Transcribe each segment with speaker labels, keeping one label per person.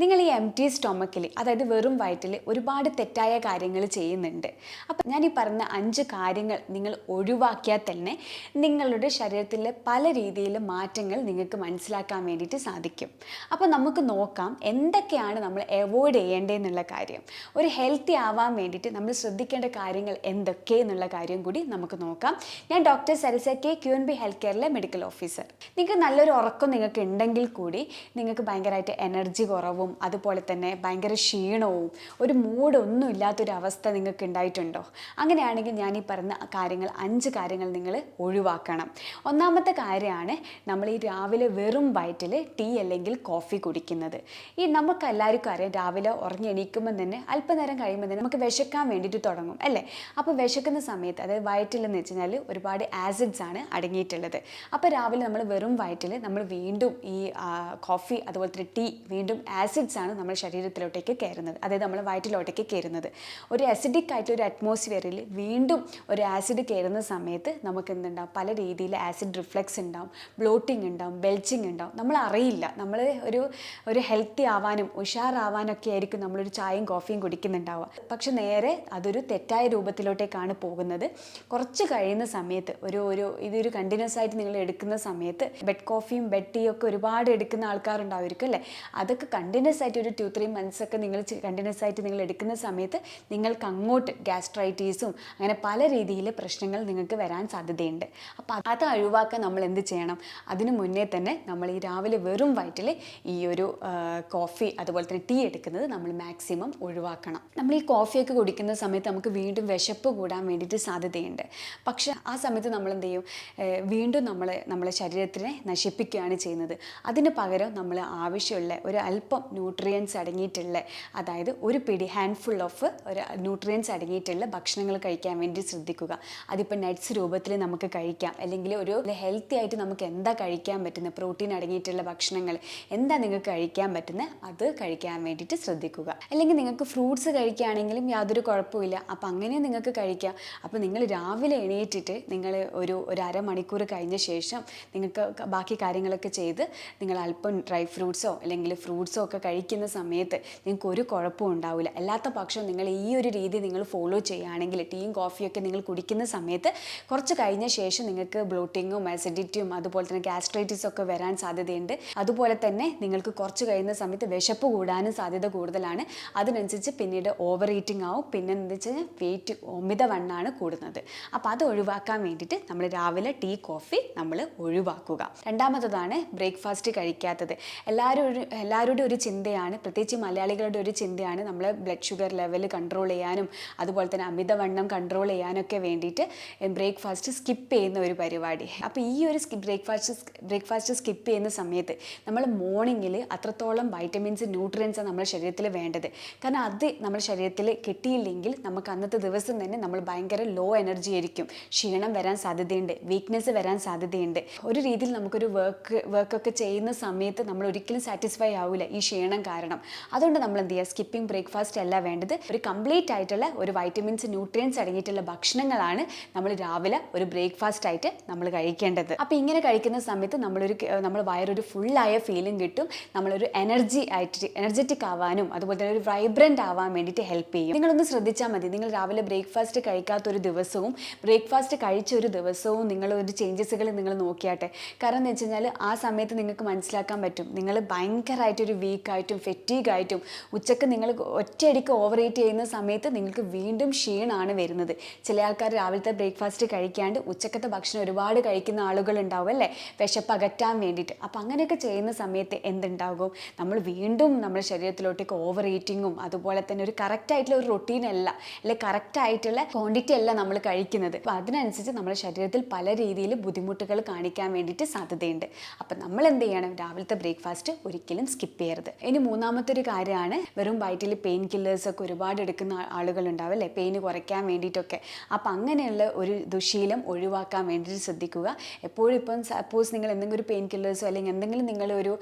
Speaker 1: നിങ്ങൾ ഈ M T സ്റ്റൊമക്കിൽ അതായത് വെറും വയറ്റിൽ ഒരുപാട് തെറ്റായ കാര്യങ്ങൾ ചെയ്യുന്നുണ്ട്. അപ്പം ഞാൻ ഈ പറഞ്ഞ അഞ്ച് കാര്യങ്ങൾ നിങ്ങൾ ഒഴിവാക്കിയാൽ തന്നെ നിങ്ങളുടെ ശരീരത്തിലെ പല രീതിയിലെ മാറ്റങ്ങൾ നിങ്ങൾക്ക് മനസ്സിലാക്കാൻ വേണ്ടിയിട്ട് സാധിക്കും. അപ്പോൾ നമുക്ക് നോക്കാം എന്തൊക്കെയാണ് നമ്മൾ അവോയ്ഡ് ചെയ്യേണ്ടതെന്നുള്ള കാര്യം. ഒരു ഹെൽത്തി ആവാൻ വേണ്ടിയിട്ട് നമ്മൾ ശ്രദ്ധിക്കേണ്ട കാര്യങ്ങൾ എന്തൊക്കെ എന്നുള്ള കാര്യം കൂടി നമുക്ക് നോക്കാം. ഞാൻ doctor Sarasa K Q N B health കെയറിലെ medical officer നിങ്ങൾക്ക് നല്ലൊരു ഉറക്കം നിങ്ങൾക്ക് ഉണ്ടെങ്കിൽ കൂടി നിങ്ങൾക്ക് ഭയങ്കരമായിട്ട് എനർജി കുറവും അതുപോലെ തന്നെ ഭയങ്കര ക്ഷീണവും ഒരു മൂഡൊന്നും ഇല്ലാത്തൊരു അവസ്ഥ നിങ്ങൾക്ക് ഉണ്ടായിട്ടുണ്ടോ? അങ്ങനെയാണെങ്കിൽ ഞാൻ ഈ പറഞ്ഞ കാര്യങ്ങൾ അഞ്ച് കാര്യങ്ങൾ നിങ്ങൾ ഒഴിവാക്കണം. ഒന്നാമത്തെ കാര്യമാണ് നമ്മൾ ഈ രാവിലെ വെറും വയറ്റിൽ ടീ അല്ലെങ്കിൽ കോഫി കുടിക്കുന്നത്. ഈ നമുക്ക് എല്ലാവർക്കും അറിയാം രാവിലെ ഉറങ്ങി എണീക്കുമ്പോൾ തന്നെ അല്പനേരം കഴിയുമ്പോൾ തന്നെ നമുക്ക് വിശക്കാൻ വേണ്ടിയിട്ട് തുടങ്ങും അല്ലേ? അപ്പോൾ വിശക്കുന്ന സമയത്ത് അതായത് വയറ്റിൽ എന്ന് വെച്ച് കഴിഞ്ഞാൽ ഒരുപാട് ആസിഡ്സ് ആണ് അടങ്ങിയിട്ടുള്ളത്. അപ്പോൾ രാവിലെ നമ്മൾ വെറും വയറ്റിൽ നമ്മൾ വീണ്ടും ഈ കോഫി അതുപോലെ തന്നെ ടീ വീണ്ടും ആസിഡ്സ് ആണ് നമ്മുടെ ശരീരത്തിലോട്ടേക്ക് കയറുന്നത്. അതായത് നമ്മൾ വയറ്റിലോട്ടേക്ക് കയറുന്നത്. ഒരു അസിഡിക് ആയിട്ടുള്ള ഒരു അറ്റ്മോസ്ഫിയറിൽ വീണ്ടും ഒരു ആസിഡ് കയറുന്ന സമയത്ത് നമുക്ക് എന്തുണ്ടാവും? പല രീതിയിൽ ആസിഡ് റിഫ്ലക്സ് ഉണ്ടാവും ബ്ലോട്ടിംഗ് ഉണ്ടാവും ബെൽച്ചിങ് ഉണ്ടാവും. നമ്മൾ അറിയില്ല. നമ്മൾ ഒരു ഒരു ഹെൽത്തി ആവാനും ഉഷാറാവാനൊക്കെ ആയിരിക്കും നമ്മളൊരു ചായയും കോഫിയും കുടിക്കുന്നുണ്ടാവുക. പക്ഷെ നേരെ അതൊരു തെറ്റായ രൂപത്തിലോട്ടേക്കാണ് പോകുന്നത്. കുറച്ച് കഴിയുന്ന സമയത്ത് ഒരു ഒരു ഇതൊരു കണ്ടിന്യൂസ് ആയിട്ട് നിങ്ങൾ എടുക്കുന്ന സമയത്ത് ബെഡ് കോഫിയും ബെഡ് ടീ ഒക്കെ ഒരുപാട് എടുക്കുന്ന ആൾക്കാരുണ്ടാവുമായിരിക്കും അല്ലേ? അതൊക്കെ കണ്ടിന്യൂസ് ആയിട്ട് ഒരു ടു ത്രീ മന്ത്സ് ഒക്കെ നിങ്ങൾ കണ്ടിന്യൂസ് ആയിട്ട് നിങ്ങൾ എടുക്കുന്ന സമയത്ത് നിങ്ങൾക്ക് അങ്ങോട്ട് ഗ്യാസ്ട്രൈറ്റീസും അങ്ങനെ പല രീതിയിലെ പ്രശ്നങ്ങൾ നിങ്ങൾക്ക് വരാൻ സാധ്യതയുണ്ട്. അപ്പോൾ അത് ഒഴിവാക്കാൻ നമ്മൾ എന്ത് ചെയ്യണം? അതിനു മുന്നേ തന്നെ നമ്മൾ ഈ രാവിലെ വെറും വയറ്റിൽ ഈ ഒരു കോഫി അതുപോലെ തന്നെ ടീ എടുക്കുന്നത് നമ്മൾ മാക്സിമം ഒഴിവാക്കണം. നമ്മൾ ഈ കോഫിയൊക്കെ കുടിക്കുന്ന സമയത്ത് നമുക്ക് വീണ്ടും വിശപ്പ് കൂടാൻ വേണ്ടിയിട്ട് സാധ്യതയുണ്ട്. പക്ഷേ ആ സമയത്ത് നമ്മൾ എന്ത് ചെയ്യും? വീണ്ടും നമ്മൾ നമ്മളെ ശരീരത്തിനെ നശിപ്പിക്കുകയാണ് ചെയ്യുന്നത്. അതിന് പകരം നമ്മൾ ആവശ്യമുള്ള ഒരു അല്പം ന്യൂട്രിയൻസ് അടങ്ങിയിട്ടുള്ള അതായത് ഒരു പിടി ഹാൻഡ്ഫുൾ ഓഫ് ഒരു ന്യൂട്രിയൻസ് അടങ്ങിയിട്ടുള്ള ഭക്ഷണങ്ങൾ കഴിക്കാൻ വേണ്ടി ശ്രദ്ധിക്കുക. അതിപ്പോൾ നട്ട്സ് രൂപത്തിൽ നമുക്ക് കഴിക്കാം. അല്ലെങ്കിൽ ഒരു ഹെൽത്തി ആയിട്ട് നമുക്ക് എന്താ കഴിക്കാൻ പറ്റുന്ന പ്രോട്ടീൻ അടങ്ങിയിട്ടുള്ള ഭക്ഷണങ്ങൾ എന്താ നിങ്ങൾക്ക് കഴിക്കാൻ പറ്റുന്ന അത് കഴിക്കാൻ വേണ്ടിയിട്ട് ശ്രദ്ധിക്കുക. അല്ലെങ്കിൽ നിങ്ങൾക്ക് ഫ്രൂട്ട്സ് കഴിക്കുകയാണെങ്കിലും യാതൊരു കുഴപ്പമില്ല അപ്പം അങ്ങനെ നിങ്ങൾക്ക് കഴിക്കാം. അപ്പോൾ നിങ്ങൾ രാവിലെ എണീറ്റിട്ട് നിങ്ങൾ ഒരു ഒരു അരമണിക്കൂർ കഴിഞ്ഞ ശേഷം നിങ്ങൾക്ക് ബാക്കി കാര്യങ്ങളൊക്കെ ചെയ്ത് നിങ്ങൾ അല്പം ഡ്രൈ ഫ്രൂട്ട്സോ അല്ലെങ്കിൽ ഫ്രൂട്ട്സോ ഒക്കെ കഴിക്കുന്ന സമയത്ത് നിങ്ങൾക്ക് ഒരു കുഴപ്പവും ഉണ്ടാവില്ല. അല്ലാത്ത പക്ഷം നിങ്ങൾ ഈ ഒരു രീതി നിങ്ങൾ ഫോളോ ചെയ്യുകയാണെങ്കിൽ ടീയും കോഫിയൊക്കെ നിങ്ങൾ കുടിക്കുന്ന സമയത്ത് കുറച്ച് കഴിഞ്ഞ ശേഷം നിങ്ങൾക്ക് ബ്ലോട്ടിങ്ങും അസിഡിറ്റിയും അതുപോലെ തന്നെ ഗാസ്ട്രൈറ്റിസ് ഒക്കെ വരാൻ സാധ്യതയുണ്ട്. അതുപോലെ തന്നെ നിങ്ങൾക്ക് കുറച്ച് കഴിയുന്ന സമയത്ത് വിശപ്പ് കൂടാനും സാധ്യത കൂടുതലാണ്. അതിനനുസരിച്ച് പിന്നീട് ഓവർ ഈറ്റിംഗ് ആവും. പിന്നെ എന്താ വെച്ച് കഴിഞ്ഞാൽ വെയിറ്റ് അമിതവണ്ണാണ് കൂടുന്നത്. അപ്പോൾ അത് ഒഴിവാക്കാൻ വേണ്ടിയിട്ട് നമ്മൾ രാവിലെ ടീ കോഫി നമ്മൾ ഒഴിവാക്കുക. രണ്ടാമത്തതാണ് ബ്രേക്ക്ഫാസ്റ്റ് കഴിക്കാത്തത്. എല്ലാവരും എല്ലാവരുടെ ഒരു ചിന്തയാണ് പ്രത്യേകിച്ച് മലയാളികളുടെ ഒരു ചിന്തയാണ് നമ്മൾ ബ്ലഡ് ഷുഗർ ലെവൽ കൺട്രോൾ ചെയ്യാനും അതുപോലെ തന്നെ അമിതവണ്ണം കൺട്രോൾ ചെയ്യാനൊക്കെ വേണ്ടിയിട്ട് ബ്രേക്ക്ഫാസ്റ്റ് സ്കിപ്പ് ചെയ്യുന്ന ഒരു പരിപാടി. അപ്പോൾ ഈ ഒരു ബ്രേക്ക്ഫാസ്റ്റ് ബ്രേക്ക്ഫാസ്റ്റ് സ്കിപ്പ് ചെയ്യുന്ന സമയത്ത് നമ്മൾ മോർണിംഗിൽ അത്രത്തോളം വൈറ്റമിൻസ് ന്യൂട്രിയൻസ് നമ്മുടെ ശരീരത്തിൽ വേണ്ടത്. കാരണം അത് നമ്മുടെ ശരീരത്തിൽ കിട്ടിയില്ലെങ്കിൽ നമുക്ക് അന്നത്തെ ദിവസം തന്നെ നമ്മൾ ഭയങ്കര ലോ എനർജി ആയിരിക്കും. ക്ഷീണം വരാൻ സാധ്യതയുണ്ട് വീക്ക്നെസ് വരാൻ സാധ്യതയുണ്ട്. ഒരു രീതിയിൽ നമുക്കൊരു വർക്ക് വർക്കൊക്കെ ചെയ്യുന്ന സമയത്ത് നമ്മൾ ഒരിക്കലും സാറ്റിസ്ഫൈ ആവില്ല ഈ ക്ഷീണം കാരണം. അതുകൊണ്ട് നമ്മൾ എന്ത് ചെയ്യുക? സ്കിപ്പിംഗ് ബ്രേക്ക്ഫാസ്റ്റ് അല്ല വേണ്ടത്. ഒരു കംപ്ലീറ്റ് ആയിട്ടുള്ള ഒരു വൈറ്റമിൻസ് ന്യൂട്രിയൻസ് അടങ്ങിയിട്ടുള്ള ഭക്ഷണങ്ങളാണ് നമ്മൾ രാവിലെ ഒരു ബ്രേക്ക്ഫാസ്റ്റ് ആയിട്ട് നമ്മൾ കഴിക്കേണ്ടത്. അപ്പോൾ ഇങ്ങനെ കഴിക്കുന്ന സമയത്ത് നമ്മളൊരു നമ്മൾ വയറൊരു ഫുള്ളായ ഫീലിംഗ് കിട്ടും. നമ്മളൊരു എനർജി ആയിട്ട് എനർജറ്റിക് ആവാനും അതുപോലെ തന്നെ ഒരു വൈബ്രന്റ് ആവാൻ വേണ്ടിയിട്ട് ഹെൽപ്പ് ചെയ്യും. നിങ്ങളൊന്ന് ശ്രദ്ധിച്ചാൽ മതി. നിങ്ങൾ രാവിലെ ബ്രേക്ക്ഫാസ്റ്റ് കഴിക്കാത്ത ഒരു ദിവസവും ബ്രേക്ക്ഫാസ്റ്റ് കഴിച്ച ഒരു ദിവസവും നിങ്ങൾ ഒരു ചേഞ്ചസുകൾ നിങ്ങൾ നോക്കിയാട്ടെ. കാരണം എന്ന് വെച്ച് കഴിഞ്ഞാൽ ആ സമയത്ത് നിങ്ങൾക്ക് മനസ്സിലാക്കാൻ പറ്റും. നിങ്ങൾ ഭയങ്കരമായിട്ടൊരു വീക്കായിട്ടും ഫെറ്റീഗായിട്ടും ഉച്ചയ്ക്ക് നിങ്ങൾ ഒറ്റയടിക്ക് ഓവർ ഈറ്റ് ചെയ്യുന്ന സമയത്ത് നിങ്ങൾക്ക് വീണ്ടും ക്ഷീണമാണ് വരുന്നത്. ചില ആൾക്കാർ രാവിലത്തെ ബ്രേക്ക്ഫാസ്റ്റ് കഴിക്കാണ്ട് ഉച്ചക്കത്തെ ഭക്ഷണം ഒരുപാട് കഴിക്കുന്ന ആളുകൾ ഉണ്ടാവും അല്ലേ? വിശപ്പ് അകറ്റാൻ വേണ്ടിയിട്ട്. അപ്പം അങ്ങനെയൊക്കെ ചെയ്യുന്ന സമയത്ത് എന്തുണ്ടാകും? നമ്മൾ വീണ്ടും നമ്മുടെ ശരീരത്തിലോട്ടേക്ക് ഓവർ ഈറ്റിങ്ങും അതുപോലെ തന്നെ ഒരു കറക്റ്റ് ആയിട്ടുള്ള ഒരു റൊട്ടീൻ അല്ല അല്ലെ കറക്റ്റ് ആയിട്ടുള്ള ക്വാണ്ടിറ്റി അല്ല നമ്മൾ കഴിക്കുന്നത്. അപ്പം അതിനനുസരിച്ച് നമ്മുടെ ശരീരത്തിൽ പല രീതിയിൽ ബുദ്ധിമുട്ടുകൾ കാണിക്കാൻ വേണ്ടിയിട്ട് സാധ്യതയുണ്ട്. അപ്പം നമ്മൾ എന്ത് ചെയ്യണം? രാവിലത്തെ ബ്രേക്ക്ഫാസ്റ്റ് ഒരിക്കലും സ്കിപ്പ് ചെയ്യരുത്. ഇനി മൂന്നാമത്തെ ഒരു കാര്യമാണ് വെറും വയറ്റിൽ പെയിൻ കില്ലേഴ്സ് ഒക്കെ ഒരുപാട് എടുക്കുന്ന ആളുകൾ ഉണ്ടാവില്ലേ അല്ലേ? പെയിന് കുറയ്ക്കാൻ വേണ്ടിയിട്ടൊക്കെ. അപ്പം അങ്ങനെയുള്ള ഒരു ദുശീലം ഒഴിവാക്കാൻ വേണ്ടിയിട്ട് ശ്രദ്ധിക്കുക. എപ്പോഴും ഇപ്പം സപ്പോസ് നിങ്ങൾ എന്തെങ്കിലും ഒരു പെയിൻ കില്ലേഴ്സോ അല്ലെങ്കിൽ എന്തെങ്കിലും നിങ്ങളൊരു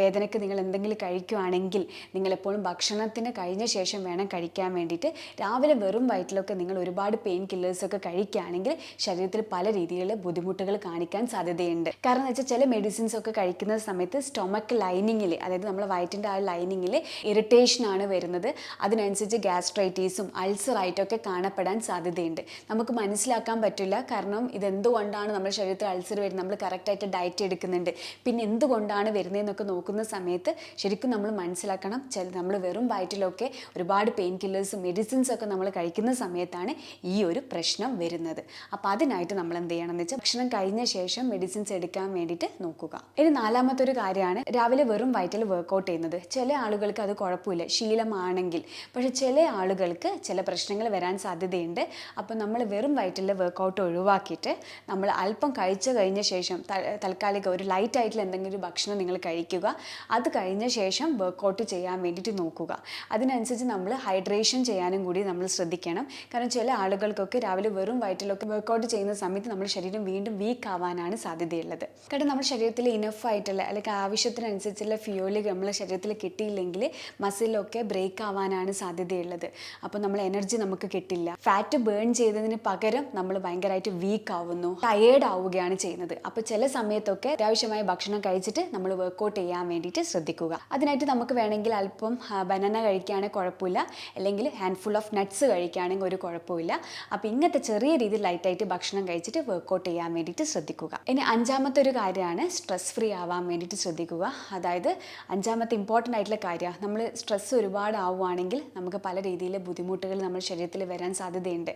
Speaker 1: വേദനയ്ക്ക് നിങ്ങൾ എന്തെങ്കിലും കഴിക്കുകയാണെങ്കിൽ നിങ്ങൾ എപ്പോഴും ഭക്ഷണത്തിന് കഴിഞ്ഞ ശേഷം വേണം കഴിക്കാൻ വേണ്ടിയിട്ട്. രാവിലെ വെറും വയറ്റിലൊക്കെ നിങ്ങൾ ഒരുപാട് പെയിൻ കില്ലേഴ്സൊക്കെ കഴിക്കുകയാണെങ്കിൽ ശരീരത്തിൽ പല രീതിയിലുള്ള ബുദ്ധിമുട്ടുകൾ കാണിക്കാൻ സാധ്യതയുണ്ട്. കാരണം എന്ന് വെച്ചാൽ ചില മെഡിസിൻസ് ഒക്കെ കഴിക്കുന്ന സമയത്ത് സ്റ്റൊമക്ക് ലൈനിങ്ങിൽ അതായത് നമ്മൾ വയറ്റിൽ വയറ്റിന്റെ ആ ലൈനിങ്ങിൽ ഇറിറ്റേഷനാണ് വരുന്നത്. അതിനനുസരിച്ച് ഗ്യാസ്ട്രൈറ്റീസും അൾസറായിട്ടൊക്കെ കാണപ്പെടാൻ സാധ്യതയുണ്ട്. നമുക്ക് മനസ്സിലാക്കാൻ പറ്റില്ല. കാരണം ഇതെന്തുകൊണ്ടാണ് നമ്മുടെ ശരീരത്തിൽ അൾസർ വരുന്നത്? നമ്മൾ കറക്റ്റായിട്ട് ഡയറ്റ് എടുക്കുന്നുണ്ട്. പിന്നെ എന്തുകൊണ്ടാണ് വരുന്നതെന്നൊക്കെ നോക്കുന്ന സമയത്ത് ശരിക്കും നമ്മൾ മനസ്സിലാക്കണം. ചില നമ്മൾ വെറും വയറ്റിലൊക്കെ ഒരുപാട് പെയിൻ കില്ലേഴ്സും മെഡിസിൻസ് ഒക്കെ നമ്മൾ കഴിക്കുന്ന സമയത്താണ് ഈ ഒരു പ്രശ്നം വരുന്നത്. അപ്പോൾ അതിനായിട്ട് നമ്മൾ എന്ത് ചെയ്യണം എന്ന് വെച്ചാൽ ഭക്ഷണം കഴിഞ്ഞ ശേഷം മെഡിസിൻസ് എടുക്കാൻ വേണ്ടിയിട്ട് നോക്കുക. ഇനി നാലാമത്തെ ഒരു കാര്യമാണ് രാവിലെ വെറും വയറ്റിൽ വർക്കൗട്ട് ചെയ്യുന്നത്. ചില ആളുകൾക്ക് അത് കുഴപ്പമില്ല. ശീലമാണെങ്കിൽ. പക്ഷെ ചില ആളുകൾക്ക് ചില പ്രശ്നങ്ങൾ വരാൻ സാധ്യതയുണ്ട്. അപ്പോൾ നമ്മൾ വെറും വയറ്റിൽ വർക്കൗട്ട് ഒഴിവാക്കിയിട്ട് നമ്മൾ അല്പം കഴിച്ചു കഴിഞ്ഞ ശേഷം തൽക്കാലിക ഒരു ലൈറ്റ് ആയിട്ടുള്ള എന്തെങ്കിലും ഒരു ഭക്ഷണം നിങ്ങൾ കഴിക്കുക. അത് കഴിഞ്ഞ ശേഷം വർക്കൗട്ട് ചെയ്യാൻ വേണ്ടിയിട്ട് നോക്കുക. അതിനനുസരിച്ച് നമ്മൾ ഹൈഡ്രേഷൻ ചെയ്യാനും കൂടി നമ്മൾ ശ്രദ്ധിക്കണം. കാരണം ചില ആളുകൾക്കൊക്കെ രാവിലെ വെറും വയറ്റിലൊക്കെ വർക്കൗട്ട് ചെയ്യുന്ന സമയത്ത് നമ്മുടെ ശരീരം വീണ്ടും വീക്ക് ആവാനാണ് സാധ്യതയുള്ളത്. കാരണം നമ്മുടെ ശരീരത്തിൽ ഇനഫ് ആയിട്ടുള്ള അല്ലെങ്കിൽ ആവശ്യത്തിനനുസരിച്ചുള്ള ഫ്യൂൽ നമ്മുടെ ശരീരത്തിൽ കിട്ടിയില്ലെങ്കിൽ മസിലൊക്കെ ബ്രേക്ക് ആവാനാണ് സാധ്യതയുള്ളത്. അപ്പോൾ നമ്മൾ എനർജി നമുക്ക് കിട്ടില്ല. ഫാറ്റ് ബേൺ ചെയ്തതിന് പകരം നമ്മൾ ഭയങ്കരമായിട്ട് വീക്ക് ആവുന്നു. ടയേർഡ് ആവുകയാണ് ചെയ്യുന്നത്. അപ്പോൾ ചില സമയത്തൊക്കെ അത്യാവശ്യമായ ഭക്ഷണം കഴിച്ചിട്ട് നമ്മൾ വർക്ക്ഔട്ട് ചെയ്യാൻ വേണ്ടിയിട്ട് ശ്രദ്ധിക്കുക. അതിനായിട്ട് നമുക്ക് വേണമെങ്കിൽ അല്പം ബനാന കഴിക്കുകയാണെങ്കിൽ കുഴപ്പമില്ല. അല്ലെങ്കിൽ ഹാൻഡ്ഫുൾ ഓഫ് നട്ട്സ് കഴിക്കുകയാണെങ്കിൽ ഒരു കുഴപ്പമില്ല. അപ്പോൾ ഇങ്ങനത്തെ ചെറിയ രീതിയിൽ ലൈറ്റായിട്ട് ഭക്ഷണം കഴിച്ചിട്ട് വർക്ക്ഔട്ട് ചെയ്യാൻ വേണ്ടിയിട്ട് ശ്രദ്ധിക്കുക. ഇനി അഞ്ചാമത്തെ ഒരു കാര്യമാണ് സ്ട്രെസ് ഫ്രീ ആവാൻ വേണ്ടിയിട്ട് ശ്രദ്ധിക്കുക. അതായത് അഞ്ചാമത്തെ ഇമ്പോർട്ടന്റ് ആയിട്ടുള്ള കാര്യമാണ് നമ്മൾ സ്ട്രെസ് ഒരുപാട് ആവുകയാണെങ്കിൽ നമുക്ക് പല രീതിയിലെ ബുദ്ധിമുട്ടുകൾ നമ്മുടെ ശരീരത്തിൽ വരാൻ സാധ്യതയുണ്ട്.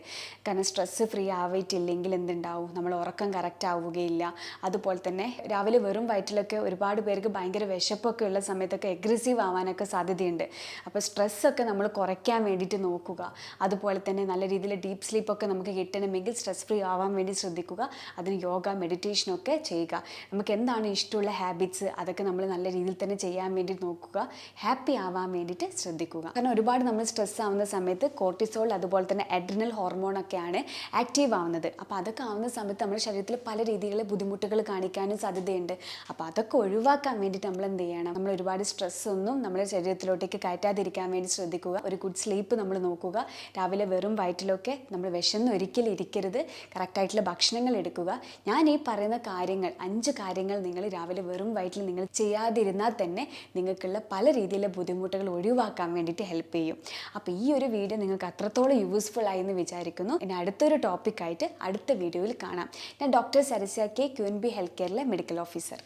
Speaker 1: കാരണം സ്ട്രെസ് ഫ്രീ ആവിയിട്ടില്ലെങ്കിൽ എന്തുണ്ടാവും? നമ്മൾ ഉറക്കം കറക്റ്റ് ആവുകയില്ല. അതുപോലെ തന്നെ രാവിലെ വെറും വയറ്റിലൊക്കെ ഒരുപാട് പേർക്ക് ഭയങ്കര വിശപ്പൊക്കെ ഉള്ള സമയത്തൊക്കെ എഗ്രസീവ് ആവാനൊക്കെ സാധ്യതയുണ്ട്. അപ്പോൾ സ്ട്രെസ്സൊക്കെ നമ്മൾ കുറയ്ക്കാൻ വേണ്ടിയിട്ട് നോക്കുക. അതുപോലെ തന്നെ നല്ല രീതിയിൽ ഡീപ്പ് സ്ലീപ്പൊക്കെ നമുക്ക് കിട്ടണമെങ്കിൽ സ്ട്രെസ് ഫ്രീ ആവാൻ വേണ്ടി ശ്രദ്ധിക്കുക. അതിന് യോഗ മെഡിറ്റേഷനൊക്കെ ചെയ്യുക. നമുക്ക് എന്താണ് ഇഷ്ടമുള്ള ഹാബിറ്റ്സ് അതൊക്കെ നമ്മൾ നല്ല രീതിയിൽ തന്നെ ചെയ്യാൻ വേണ്ടി നോക്കുക. ഹാപ്പി ആവാൻ വേണ്ടിയിട്ട് ശ്രദ്ധിക്കുക. കാരണം ഒരുപാട് നമ്മൾ സ്ട്രെസ് ആവുന്ന സമയത്ത് കോർട്ടിസോൾ അതുപോലെ തന്നെ അഡ്രിനൽ ഹോർമോണൊക്കെയാണ് ആക്റ്റീവ് ആവുന്നത്. അപ്പോൾ അതൊക്കെ ആവുന്ന സമയത്ത് നമ്മുടെ ശരീരത്തിൽ പല രീതിയിലുള്ള ബുദ്ധിമുട്ടുകൾ കാണിക്കാനും സാധ്യതയുണ്ട്. അപ്പോൾ അതൊക്കെ ഒഴിവാക്കാൻ വേണ്ടിയിട്ട് നമ്മൾ എന്ത് ചെയ്യണം? നമ്മൾ ഒരുപാട് സ്ട്രെസ് ഒന്നും നമ്മുടെ ശരീരത്തിലോട്ടേക്ക് കയറ്റാതിരിക്കാൻ വേണ്ടി ശ്രദ്ധിക്കുക. ഒരു ഗുഡ് സ്ലീപ്പ് നമ്മൾ നോക്കുക. രാവിലെ വെറും വയറ്റിലൊക്കെ നമ്മൾ വിശന്ന് ഒരിക്കലും ഇരിക്കരുത്. കറക്റ്റായിട്ടുള്ള ഭക്ഷണങ്ങൾ എടുക്കുക. ഞാൻ ഈ പറയുന്ന കാര്യങ്ങൾ അഞ്ച് കാര്യങ്ങൾ നിങ്ങൾ രാവിലെ വെറും വയറ്റിൽ നിങ്ങൾ ചെയ്യാതിരുന്നാൽ തന്നെ നിങ്ങൾക്കുള്ള പല രീതിയിലെ ബുദ്ധിമുട്ടുകൾ ഒഴിവാക്കാൻ വേണ്ടിയിട്ട് ഹെൽപ്പ് ചെയ്യും. അപ്പോൾ ഈ ഒരു വീഡിയോ നിങ്ങൾക്ക് അത്രത്തോളം യൂസ്ഫുൾ ആയി എന്ന് വിചാരിക്കുന്നു. ഇനി അടുത്തൊരു ടോപ്പിക്കായിട്ട് അടുത്ത വീഡിയോയിൽ കാണാം. ഞാൻ doctor Sarasya K Q N B health കെയറിലെ medical officer